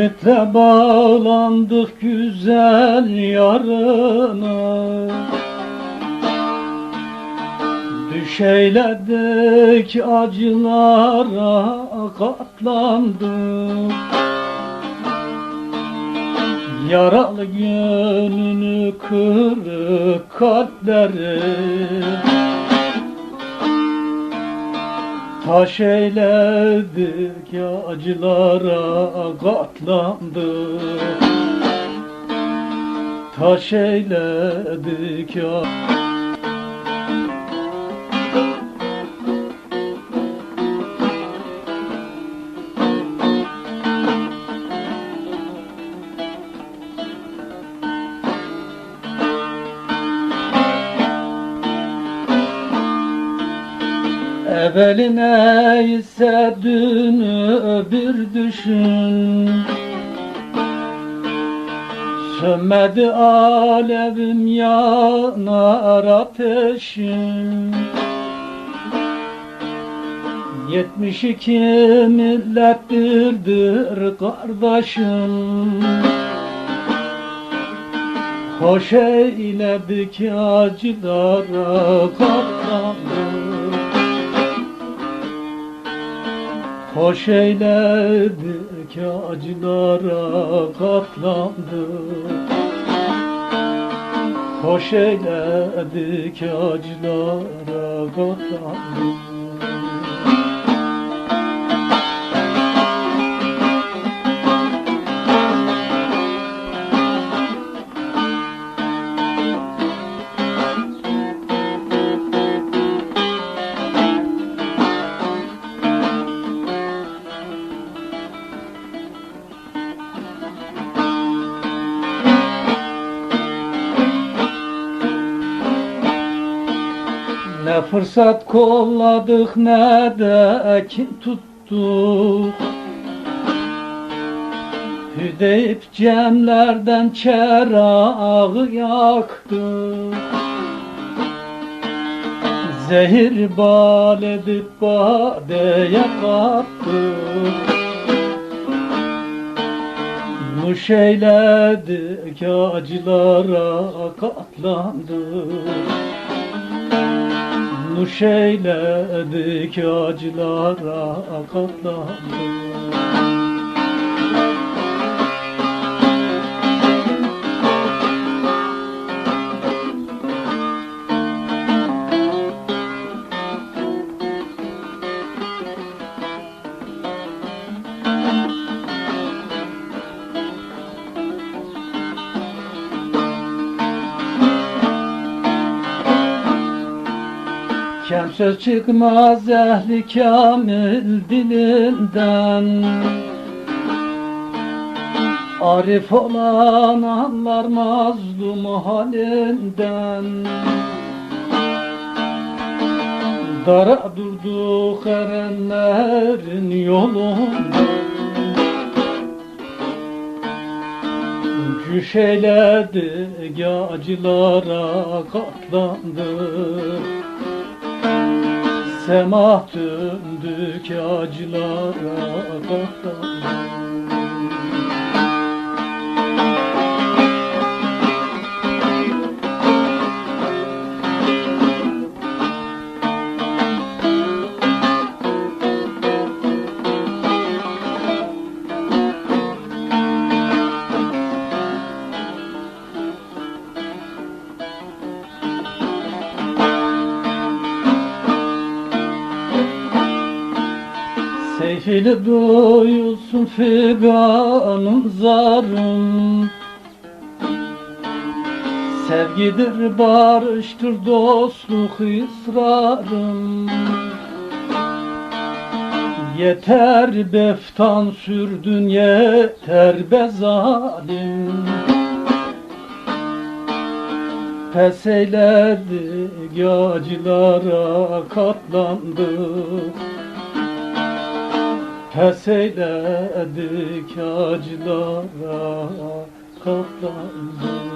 Ümitle bağlandık güzel yarına. Düşeyledik acılara katlandık. Yaralı gönlünü kırık kalpleri Taş eyledik acılara katlandık Taş eyledik ya Eveline ise dünü bir düşün. Sönmedi alevim yanar ateşim Yetmiş iki millettirdir kardeşim. Hoş eyledik acılara katlandık Hoş eyledik acılara katlandık Hoş eyledik acılara katlandık Ne fırsat kolladık ne de kin tuttuk. Hüdeyip cemlerden çerağı yaktık Zehir bal edip badeye kattık Nuş eyledik acılara katlandık Nuş eyledik acılara katlandık Kem söz çıkmaz ehli kamil dilinden. Arif olan anlar mazlum halinden. Dara durduk erenlerin yolunda. Cüş eyledik acılara katlandık Semah döndük acılara Seyfili duyulsun figanın zarım. Sevgidir barıştır dostluk ısrarım. Yeter beftan sürdün yeter be zalim. Pes eyledik acılara katlandık Pes eyledik acılara katlandık